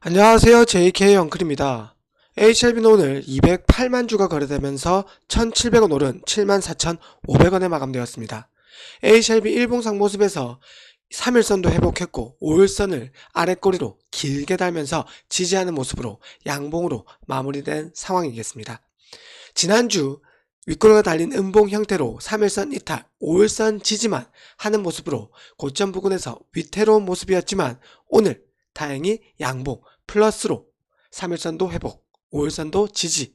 안녕하세요. JK 엉클입니다. HLB는 오늘 208만 주가 거래되면서 1,700원 오른 74,500원에 마감되었습니다. HLB 일봉상 모습에서 3일선도 회복했고 5일선을 아랫꼬리로 길게 달면서 지지하는 모습으로 양봉으로 마무리된 상황이겠습니다. 지난주 윗꼬리가 달린 음봉 형태로 3일선 이탈, 5일선 지지만 하는 모습으로 고점 부근에서 위태로운 모습이었지만 오늘 다행히 양봉 플러스로 3일선도 회복, 5일선도 지지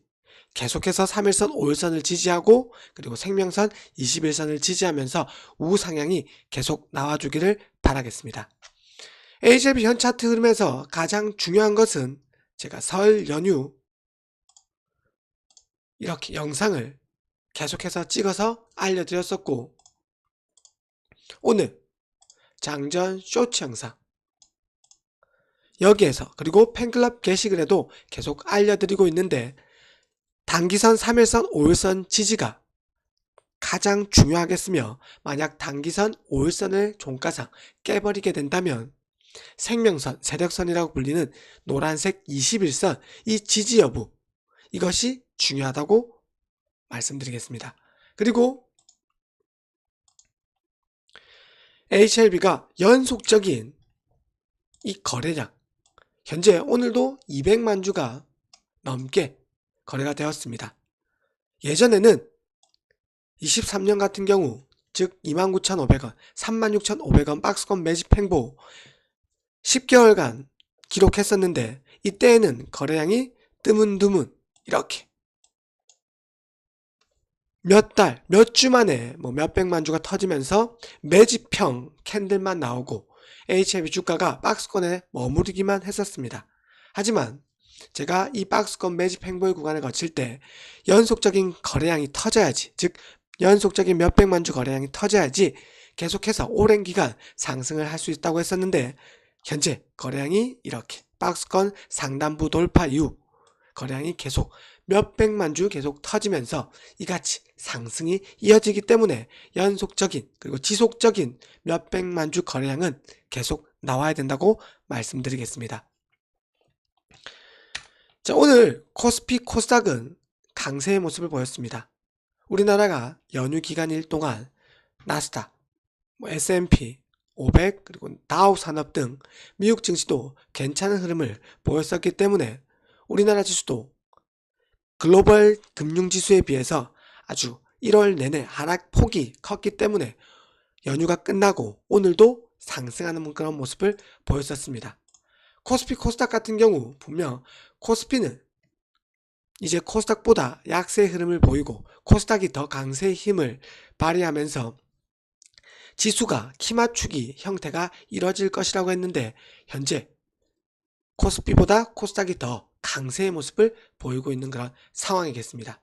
계속해서 3일선, 5일선을 지지하고 그리고 생명선 21선을 지지하면서 우상향이 계속 나와주기를 바라겠습니다. HLB 현 차트 흐름에서 가장 중요한 것은 제가 설 연휴 이렇게 영상을 계속해서 찍어서 알려드렸었고 오늘 장전 쇼츠 영상 여기에서 그리고 팬클럽 게시글에도 계속 알려드리고 있는데 단기선 3일선 5일선 지지가 가장 중요하겠으며 만약 단기선 5일선을 종가상 깨버리게 된다면 생명선, 세력선이라고 불리는 노란색 21선 이 지지 여부 이것이 중요하다고 말씀드리겠습니다. 그리고 HLB가 연속적인 이 거래량 현재 오늘도 200만 주가 넘게 거래가 되었습니다. 예전에는 23년 같은 경우 즉 29,500원, 36,500원 박스권 매집 횡보 10개월간 기록했었는데 이때에는 거래량이 드문드문 이렇게 몇 달, 몇 주 만에 뭐 몇백만 주가 터지면서 매집형 캔들만 나오고 HLB 주가가 박스권에 머무르기만 했었습니다. 하지만 제가 이 박스권 매집 횡보의 구간을 거칠 때 연속적인 거래량이 터져야지, 즉 연속적인 몇백만 주 거래량이 터져야지 계속해서 오랜 기간 상승을 할 수 있다고 했었는데 현재 거래량이 이렇게 박스권 상단부 돌파 이후 거래량이 계속 몇백만 주 계속 터지면서 이같이 상승이 이어지기 때문에 연속적인 그리고 지속적인 몇백만 주 거래량은 계속 나와야 된다고 말씀드리겠습니다. 자, 오늘 코스피 코스닥은 강세의 모습을 보였습니다. 우리나라가 연휴 기간일 동안 나스닥, 뭐 S&P 500 그리고 다우 산업 등 미국 증시도 괜찮은 흐름을 보였었기 때문에 우리나라 지수도 글로벌 금융 지수에 비해서 아주 1월 내내 하락 폭이 컸기 때문에 연휴가 끝나고 오늘도 상승하는 그런 모습을 보였었습니다. 코스피 코스닥 같은 경우 분명 코스피는 이제 코스닥보다 약세의 흐름을 보이고 코스닥이 더 강세의 힘을 발휘하면서 지수가 키 맞추기 형태가 이뤄질 것이라고 했는데 현재 코스피보다 코스닥이 더 강세의 모습을 보이고 있는 그런 상황이겠습니다.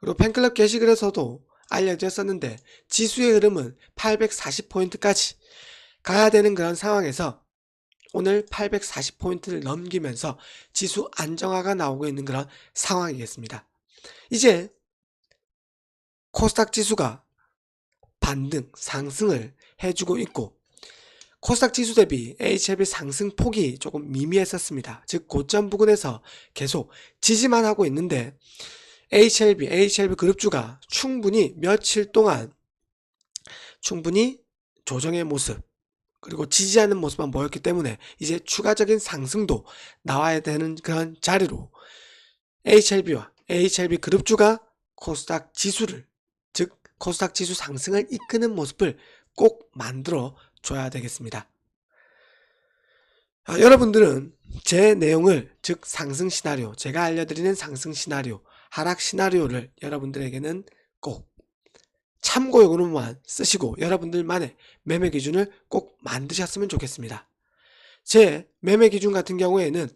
그리고 팬클럽 게시글에서도 알려졌었는데 지수의 흐름은 840포인트까지 가야 되는 그런 상황에서 오늘 840포인트를 넘기면서 지수 안정화가 나오고 있는 그런 상황이겠습니다. 이제 코스닥 지수가 반등, 상승을 해주고 있고 코스닥 지수 대비 HLB 상승 폭이 조금 미미했었습니다. 즉 고점 부근에서 계속 지지만 하고 있는데 HLB, HLB 그룹주가 충분히 며칠 동안 충분히 조정의 모습 그리고 지지하는 모습만 보였기 때문에 이제 추가적인 상승도 나와야 되는 그런 자리로 HLB와 HLB 그룹주가 코스닥 지수를 즉 코스닥 지수 상승을 이끄는 모습을 꼭 만들어 줘야 되겠습니다. 아, 여러분들은 제 내용을 즉 상승 시나리오 제가 알려드리는 상승 시나리오 하락 시나리오를 여러분들에게는 꼭 참고용으로만 쓰시고 여러분들만의 매매 기준을 꼭 만드셨으면 좋겠습니다. 제 매매 기준 같은 경우에는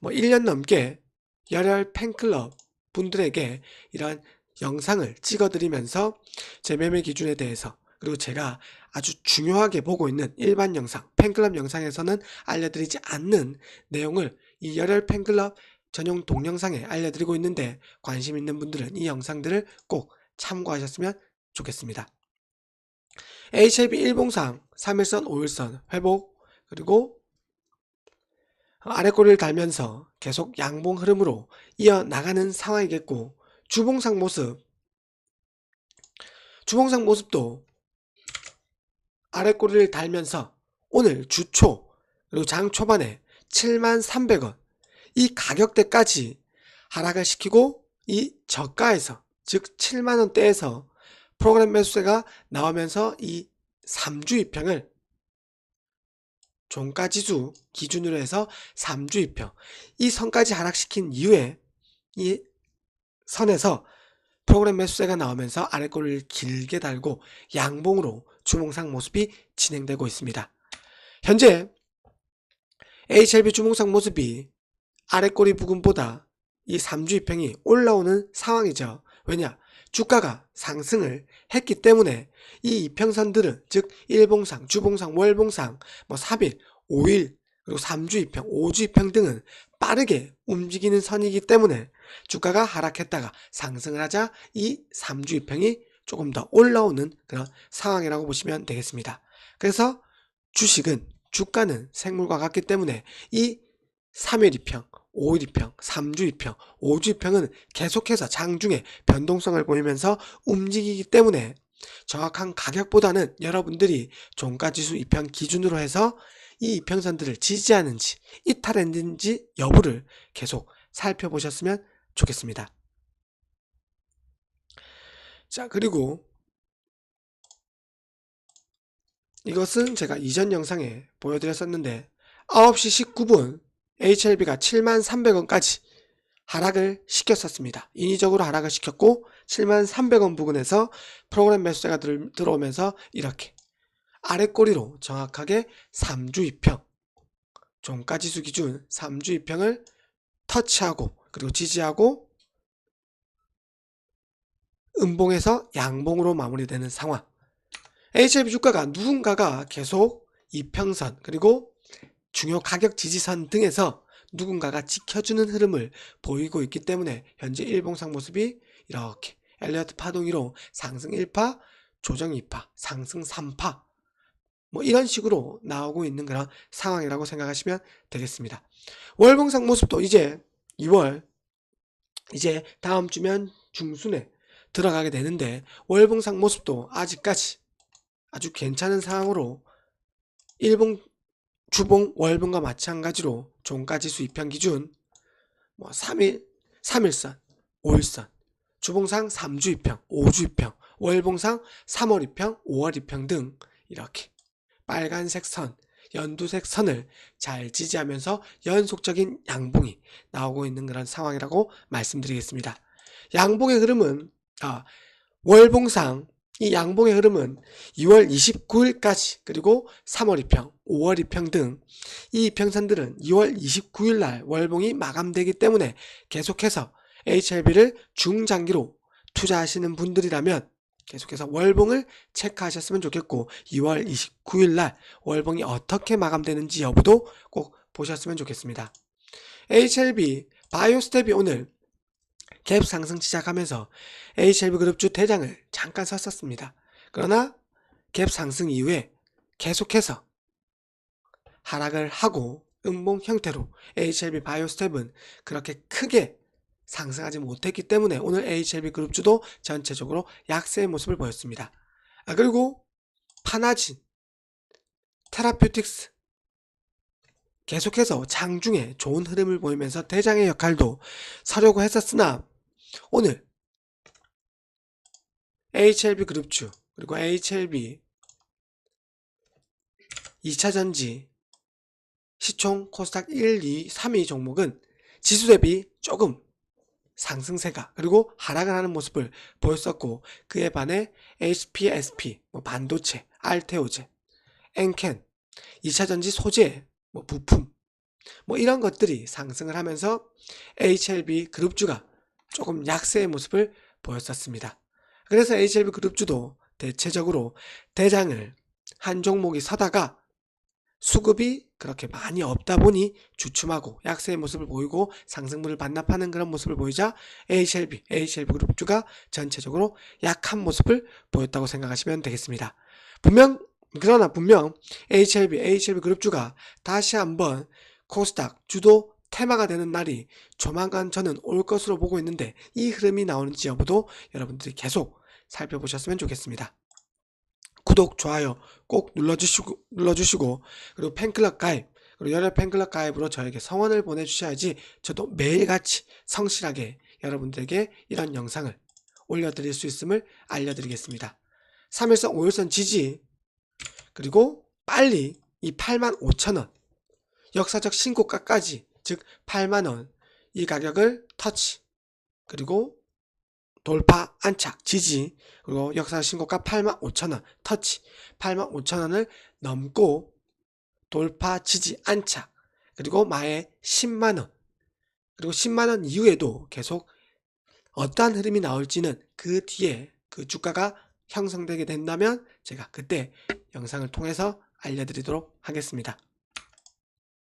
뭐 1년 넘게 열혈 팬클럽 분들에게 이런 영상을 찍어드리면서 제 매매 기준에 대해서 그리고 제가 아주 중요하게 보고 있는 일반 영상, 팬클럽 영상에서는 알려드리지 않는 내용을 이 열혈 팬클럽 전용 동영상에 알려드리고 있는데 관심 있는 분들은 이 영상들을 꼭 참고하셨으면 좋겠습니다. HLB 일봉상 3일선, 5일선 회복 그리고 아래 꼬리를 달면서 계속 양봉 흐름으로 이어나가는 상황이겠고 주봉상 모습 주봉상 모습도 아래 꼬리를 달면서 오늘 주초 그리고 장 초반에 73,300원 이 가격대까지 하락을 시키고 이 저가에서 즉 7만 원대에서 프로그램 매수세가 나오면서 이 3주 2평을 종가지수 기준으로 해서 3주 2평 이 선까지 하락시킨 이후에 이 선에서 프로그램 매수세가 나오면서 아래꼬리를 길게 달고 양봉으로 주봉상 모습이 진행되고 있습니다. 현재 HLB 주봉상 모습이 아래꼬리 부근보다 이 3주 2평이 올라오는 상황이죠. 왜냐? 주가가 상승을 했기 때문에 이 이평선들은 즉 일봉상, 주봉상, 월봉상, 뭐 3일, 5일, 그리고 3주 2평, 5주 2평 등은 빠르게 움직이는 선이기 때문에 주가가 하락했다가 상승을 하자 이 3주 2평이 조금 더 올라오는 그런 상황이라고 보시면 되겠습니다. 그래서 주식은 주가는 생물과 같기 때문에 이 3일 2평, 5일 2평, 3주 2평, 5주 2평은 계속해서 장중에 변동성을 보이면서 움직이기 때문에 정확한 가격보다는 여러분들이 종가지수 2평 기준으로 해서 이 이평선들을 지지하는지 이탈했는지 여부를 계속 살펴보셨으면 좋겠습니다. 자 그리고 이것은 제가 이전 영상에 보여드렸었는데 9시 19분 HLB가 73,300원까지 하락을 시켰었습니다. 인위적으로 하락을 시켰고 73,300원 부근에서 프로그램 매수세가 들, 들어오면서 이렇게 아래 꼬리로 정확하게 3주 2평 종가지수 기준 3주 2평을 터치하고 그리고 지지하고 음봉에서 양봉으로 마무리되는 상황 HLB 주가가 누군가가 계속 이평선 그리고 중요 가격 지지선 등에서 누군가가 지켜주는 흐름을 보이고 있기 때문에 현재 일봉상 모습이 이렇게 엘리어트 파동이로 상승 1파, 조정 2파, 상승 3파 뭐 이런 식으로 나오고 있는 그런 상황이라고 생각하시면 되겠습니다. 월봉상 모습도 이제 2월 이제 다음 주면 중순에 들어가게 되는데 월봉상 모습도 아직까지 아주 괜찮은 상황으로 일봉 주봉 월봉과 마찬가지로 종가지 수 입평 기준 뭐 3일 3일선 5일선 주봉상 3주 입평 5주 입평 월봉상 3월 입평 5월 입평 등 이렇게 빨간색 선, 연두색 선을 잘 지지하면서 연속적인 양봉이 나오고 있는 그런 상황이라고 말씀드리겠습니다. 양봉의 흐름은 아, 월봉상 이 양봉의 흐름은 2월 29일까지 그리고 3월 2평, 5월 2평 등 이 평선들은 2월 29일 날 월봉이 마감되기 때문에 계속해서 HLB를 중장기로 투자하시는 분들이라면 계속해서 월봉을 체크하셨으면 좋겠고 2월 29일 날 월봉이 어떻게 마감되는지 여부도 꼭 보셨으면 좋겠습니다. HLB 바이오스텝이 오늘 갭 상승 시작하면서 HLB 그룹주 대장을 잠깐 섰었습니다. 그러나 갭 상승 이후에 계속해서 하락을 하고 음봉 형태로 HLB 바이오스텝은 그렇게 크게 상승하지 못했기 때문에 오늘 HLB 그룹주도 전체적으로 약세의 모습을 보였습니다. 아, 그리고 파나진, 테라퓨틱스 계속해서 장중에 좋은 흐름을 보이면서 대장의 역할도 서려고 했었으나 오늘 HLB 그룹주 그리고 HLB 2차전지 시총 코스닥 1, 2, 3위 종목은 지수 대비 조금 상승세가 그리고 하락을 하는 모습을 보였었고 그에 반해 HPSP, 뭐 반도체, 알테오제, 엔캔, 2차전지 소재, 뭐 부품 뭐 이런 것들이 상승을 하면서 HLB 그룹주가 조금 약세의 모습을 보였었습니다. 그래서 HLB 그룹주도 대체적으로 대장을 한 종목이 서다가 수급이 그렇게 많이 없다 보니 주춤하고 약세의 모습을 보이고 상승분을 반납하는 그런 모습을 보이자 HLB, HLB 그룹주가 전체적으로 약한 모습을 보였다고 생각하시면 되겠습니다. 분명 그러나 분명 HLB, HLB 그룹주가 다시 한번 코스닥 주도 테마가 되는 날이 조만간 저는 올 것으로 보고 있는데 이 흐름이 나오는지 여부도 여러분들이 계속 살펴보셨으면 좋겠습니다. 구독, 좋아요 꼭 눌러주시고, 눌러주시고 그리고 팬클럽 가입 그리고 열혈 팬클럽 가입으로 저에게 성원을 보내주셔야지 저도 매일같이 성실하게 여러분들에게 이런 영상을 올려드릴 수 있음을 알려드리겠습니다. 3일선, 5일선 지지 그리고 빨리 이 85,000원 역사적 신고가까지 즉 8만원 이 가격을 터치. 그리고 돌파 안착 지지. 그리고 역사적 신고가 85,000원 터치. 85,000원을 넘고 돌파 지지 안착. 그리고 마의 10만원. 그리고 10만원 이후에도 계속 어떠한 흐름이 나올지는 그 뒤에 그 주가가 형성되게 된다면 제가 그때 영상을 통해서 알려드리도록 하겠습니다.